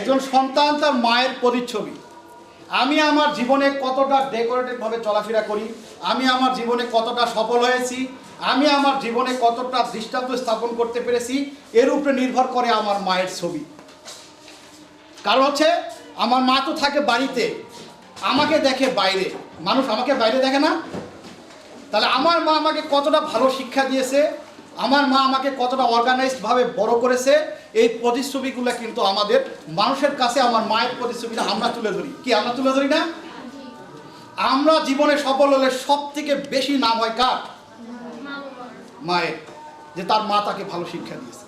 একজন সন্তান তার মায়ের প্রতিচ্ছবি। আমি আমার জীবনে কতটা ডেকোরেটিভভাবে চলাফেরা করি, আমি আমার জীবনে কতটা সফল হয়েছি, আমি আমার জীবনে কতটা দৃষ্টান্ত স্থাপন করতে পেরেছি, এর উপরে নির্ভর করে আমার মায়ের ছবি। কারণ হচ্ছে, আমার মা তো থাকে বাড়িতে, আমাকে দেখে বাইরে। মানুষ আমাকে বাইরে দেখে না। তাহলে আমার মা আমাকে কতটা ভালো শিক্ষা দিয়েছে আমার মা আমাকে কতটা অর্গানাইজডভাবে বড় করেছে, এই প্রতিচ্ছবিগুলো কিন্তু আমাদের মানুষের কাছে আমার মায়ের প্রতিচ্ছবিটা আমরা তুলে ধরি। কি আমরা তুলে ধরি না? আমরা জীবনে সফল হলে সব থেকে বেশি নাম হয় কার? মায়ের, যে তার মা তাকে ভালো শিক্ষা দিয়েছে।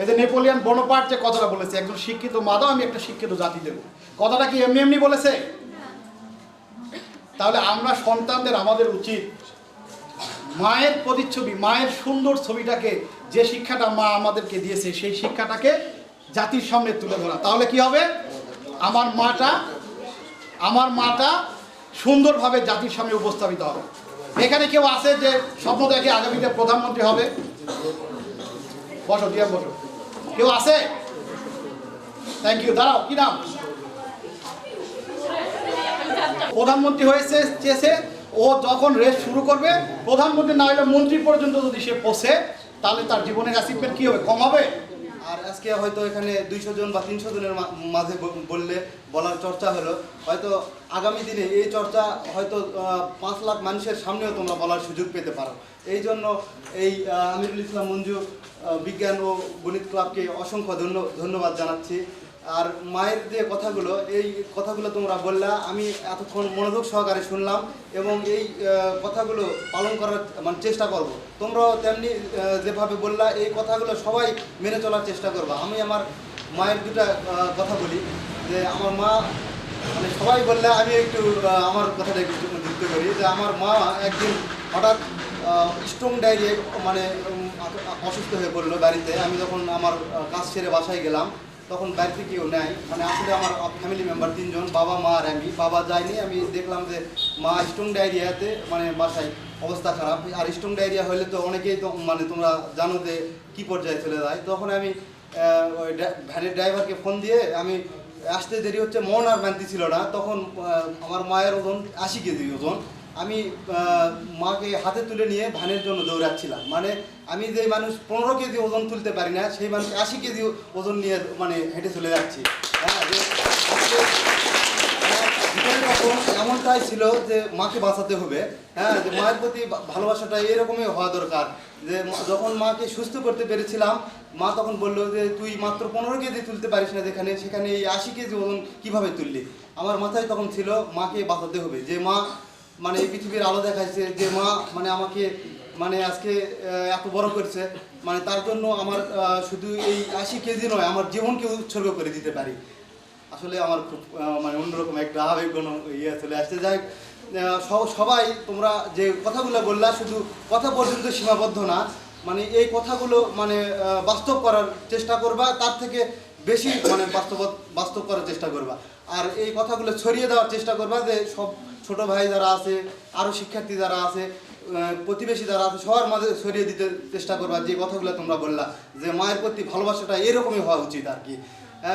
এই যে নেপোলিয়ান বনপার্ট যে কথাটা বলেছে, একজন শিক্ষিত মা দাও, আমি একটা শিক্ষিত জাতি দেব। কথাটা কি এমনি এমনি বলেছে? তাহলে আমরা সন্তানদের আমাদের উচিত মায়ের প্রতিচ্ছবি, মায়ের সুন্দর ছবিটাকে যে শিক্ষাটা মা আমাদেরকে দিয়েছে, সেই শিক্ষাটাকে জাতির সামনে তুলে ধরা। তাহলে কি হবে? আমার মাটা আমার মাটা সুন্দরভাবে জাতির সামনে উপস্থাপিত হবে। এখানে কেউ আছে যে স্বপ্ন দেখে আগামীতে প্রধানমন্ত্রী হবে? বসো দিয়া বসো। কেউ আছে? থ্যাংক ইউ দাঁড়াও, কি নাম? প্রধানমন্ত্রী হয়েছে, চেয়েছে ও যখন রেস শুরু করবে, প্রধানমন্ত্রী না হলে মন্ত্রী পর্যন্ত যদি সে পৌঁছে তাহলে তার জীবনের অ্যাচিভমেন্ট কী হবে? কম হবে? আর আজকে হয়তো এখানে দুইশো জন বা তিনশো জনের মাঝে বললে বলার চর্চা হলো। হয়তো আগামী দিনে এই চর্চা হয়তো পাঁচ লাখ মানুষের সামনেও তোমরা বলার সুযোগ পেতে পারো। এই জন্য এই আমিরুল ইসলাম মঞ্জু বিজ্ঞান ও গণিত ক্লাবকে অসংখ্য ধন্য ধন্যবাদ জানাচ্ছি। আর মায়ের যে কথাগুলো, এই কথাগুলো তোমরা বললা, আমি এতক্ষণ মনোযোগ সহকারে শুনলাম এবং এই কথাগুলো পালন করার মানে চেষ্টা করব। তোমরাও তেমনি যেভাবে বললা, এই কথাগুলো সবাই মেনে চলার চেষ্টা করবা। আমি আমার মায়ের দুটা কথা বলি। যে আমার মা মানে সবাই বললে, আমি একটু আমার কথাটা একটু যুক্ত করি। যে আমার মা একদিন হঠাৎ স্ট্রং ডায়রিয়া মানে অসুস্থ হয়ে পড়ল বাড়িতে। আমি যখন আমার কাজ ছেড়ে বাসায় গেলাম তখন বাড়িতে কেউ নেয় মানে আসলে আমার ফ্যামিলি মেম্বার তিনজন, বাবা, মা আর আমি। বাবা যায়নি আমি দেখলাম যে মা স্ট্রং ডায়রিয়াতে মানে বাসায় অবস্থা খারাপ। আর স্ট্রং ডায়রিয়া হলে তো অনেকেই তো মানে তোমরা জানো যে কী পর্যায়ে চলে যায়। তখন আমি ওই ভ্যানের ড্রাইভারকে ফোন দিয়ে আমি আসতে দেরি হচ্ছে, মন আর মানতে ছিল না। তখন আমার মায়ের ওজন আশি কেজি ওজন। আমি মাকে হাতে তুলে নিয়ে ধানের জন্য দৌড়াচ্ছিলাম। মানে আমি যে মানুষ পনেরো কেজি ওজন তুলতে পারি না, সেই মানুষ আশি কেজি ওজন নিয়ে মানে হেঁটে চলে যাচ্ছি। হ্যাঁ এমনটাই ছিল যে মাকে বাঁচাতে হবে হ্যাঁ যে মায়ের প্রতি ভালোবাসাটা এরকমই হওয়া দরকার। যে যখন মাকে সুস্থ করতে পেরেছিলাম, মা তখন বলল যে, তুই মাত্র পনেরো কেজি তুলতে পারিস না যেখানে, সেখানে এই আশি কেজি ওজন কীভাবে তুললি? আমার মাথায় তখন ছিল, মাকে বাঁচাতে হবে। যে মা মানে এই পৃথিবীর আলো দেখাইছে যে মা মানে আমাকে মানে আজকে এত বড় করছে। মানে তার জন্য আমার শুধু এই আশি কেজি নয়, আমার জীবনকে উৎসর্গ করে দিতে পারি। আসলে আমার খুব মানে অন্যরকম একটা আবেগ ইয়ে চলে আসছে। যাই সবাই তোমরা যে কথাগুলো বললা, শুধু কথা পর্যন্ত সীমাবদ্ধ না মানে এই কথাগুলো মানে বাস্তব করার চেষ্টা করবা। তার থেকে বেশি মানে বাস্তব বাস্তব করার চেষ্টা করবা। আর এই কথাগুলো ছড়িয়ে দেওয়ার চেষ্টা করবা যে সব ছোট ভাই যারা আছে আরও শিক্ষার্থী যারা আছে প্রতিবেশী যারা আছে, সবার মাঝে ছড়িয়ে দিতে চেষ্টা করবা যে কথাগুলো তোমরা বললা, যে মায়ের প্রতি ভালোবাসাটা এরকমই হওয়া উচিত আর কি।